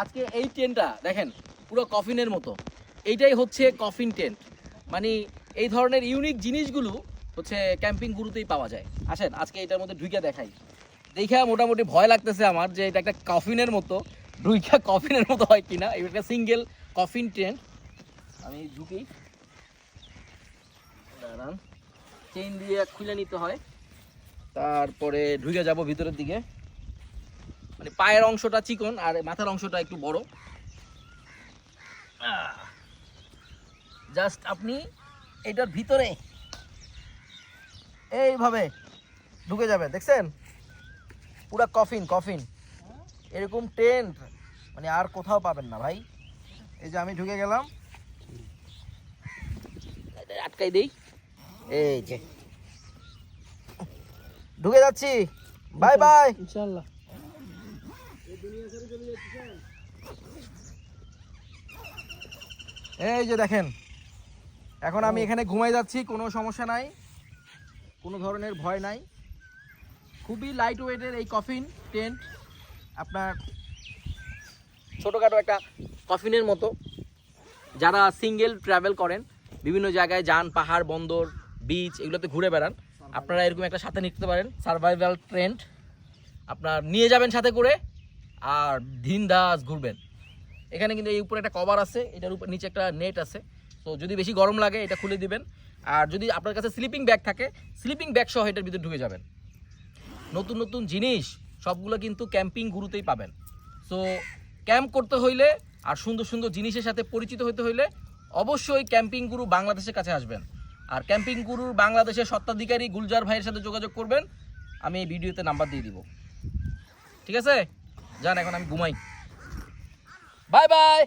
আজকে এই টেন্টটা দেখেন, পুরো কফিনের মতো। এইটাই হচ্ছে কফিন টেন্ট মানে এই ধরনের ইউনিক জিনিসগুলো হচ্ছে ক্যাম্পিং গুরুতেই পাওয়া যায়। আসেন, আজকে এটার মধ্যে ঢুকে দেখাই। দেখা মোটামুটি ভয় লাগতেছে আমার যে এটা একটা কফিনের মতো। ঢুইকা কফিনের মতো হয় কিনা এটা একটা সিঙ্গেল কফিন টেন্ট আমি ঢুকি। দাঁড়ান। চেইন দিয়ে খুলে নিতে হয়। তারপরে ঢুকে যাব ভিতরের দিকে। মানে পায়ের অংশটা চিকন আর মাথার অংশটা একটু বড়। জাস্ট আপনি এটার ভিতরে এইভাবে ঢুকে যাবেন, দেখছেন? পুরা কফিন কফিন। এরকম টেন্ট মানে আর কোথাও পাবেন না ভাই। এই যে আমি ঢুকে গেলাম। আটকাই দেই। এই যে। ঢুকে যাচ্ছি। Bye bye. ইনশাআল্লাহ। এই যে দেখেন, এখন আমি এখানে ঘুমাই যাচ্ছি, কোনো সমস্যা নাই, কোনো ধরনের ভয় নাই। খুবই লাইট ওয়েটের এই কফিন টেন্ট আপনার ছোটোখাটো একটা কফিনের মতো। যারা সিঙ্গেল ট্রাভেল করেন, বিভিন্ন জায়গায় যান, পাহাড়, বন্দর বিচ এগুলোতে ঘুরে বেড়ান, আপনারা এরকম একটা সাথে নিতে পারেন সার্ভাইভাল ট্রেন্ড আপনার নিয়ে যাবেন সাথে করে আর দিন দাস ঘুরবেন। এখানে কিন্তু এই উপরে একটা কভার আছে, এটার উপর নিচে একটা নেট আছে। তো যদি বেশি গরম লাগে, এটা খুলে দিবেন। আর যদি আপনার কাছে স্লিপিং ব্যাগ থাকে স্লিপিং ব্যাগ সহ এটার ভিতরে ঢুকে যাবেন। নতুন নতুন জিনিস, সবগুলো কিন্তু ক্যাম্পিং গুরুতেই পাবেন। সো ক্যাম্প করতে হইলে আর সুন্দর সুন্দর জিনিসের সাথে পরিচিত হতে হইলে অবশ্যই ক্যাম্পিং গুরু বাংলাদেশের কাছে আসবেন। আর ক্যাম্পিং গুরুর বাংলাদেশের সত্ত্বাধিকারী গুলজার ভাইয়ের সাথে যোগাযোগ করবেন। আমি এই ভিডিওতে নাম্বার দিয়ে দিব। ঠিক আছে? যান এখন আমি ঘুমাই বাই বাই